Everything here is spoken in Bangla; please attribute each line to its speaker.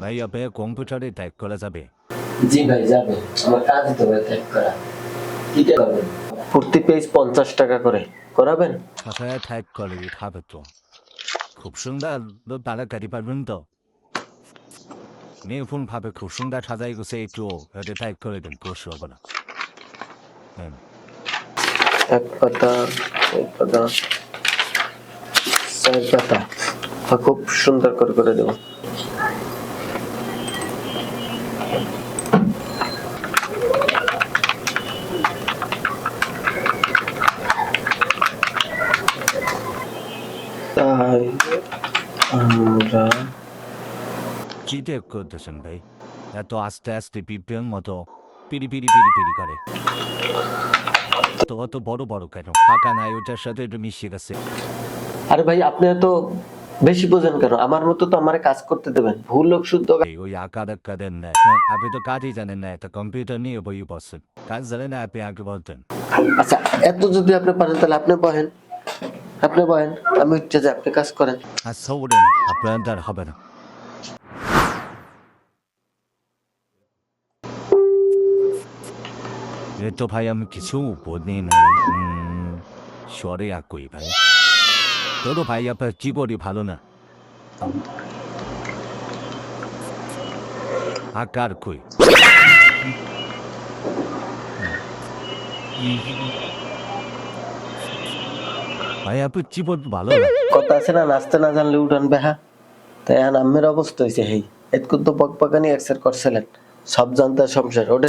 Speaker 1: ভাই আপনি কম্পিউটারে টাইপ করা যাবে?
Speaker 2: জি ভাই যাবে। আমার কাজ তো ভাই টাইপ করা। কিতে পারবেন প্রতি পেজ পঞ্চাশ টাকা করে। করাবেন?
Speaker 1: কথায় টাইপ করে হবে তো। খুব সুন্দর তো তাড়াতাড়ি পারবেন তো? ফোন ভাবে খুব সুন্দর সাজাই গেছে একটু। এটা টাইপ করে দেন কোর্স হবে না। হ্যাঁ।
Speaker 2: এক পাতা এক পাতা চার পাতা। খুব সুন্দর করে করে দেবো। তাই আমরা
Speaker 1: কি টাইপ করতেছেন ভাই। এত আস্তে আস্তে পিপিএম মতো পিড়ি পিড়ি পিড়ি পিড়ি করে। তো অত বড় বড় কেন? ফাঁকা নাই ওটার সাথে একটু মিশিয়ে গেছে।
Speaker 2: আরে ভাই আপনি এত বেশি বোঝেন কেন? আমার মতো তো আমার কাজ করতে দেবেন। ভুল লোক শুদ্ধ
Speaker 1: ওই আঁকা ধাক্কা দেন না আপনি তো কাজই জানেন না একটা কম্পিউটার নিয়ে বই বসেন কাজ জানেন না আপনি আগে বলতেন।
Speaker 2: আচ্ছা এত যদি আপনি পারেন তাহলে আপনি বহেন। আপনি বহেন আমি হচ্ছে যে আপনি কাজ করেন।
Speaker 1: আর সৌরেন আপনার দ্বার হবে না। তো ভাই আমি কিছু বলি না। সরে একই ভাই। তোরও ভাই আপনার জীবনই ভালো না। আকার কই? ভাই আপনার জীবন ভালো না?
Speaker 2: কথা আছে না নাচতে না জানলে উঠান বেহা। তাই এখন আমের অবস্থা হয়েছে হেই। এতক্ষণ তো বকবাগানি এক্সের করছিলেন। সব জানতে সংসার ওটা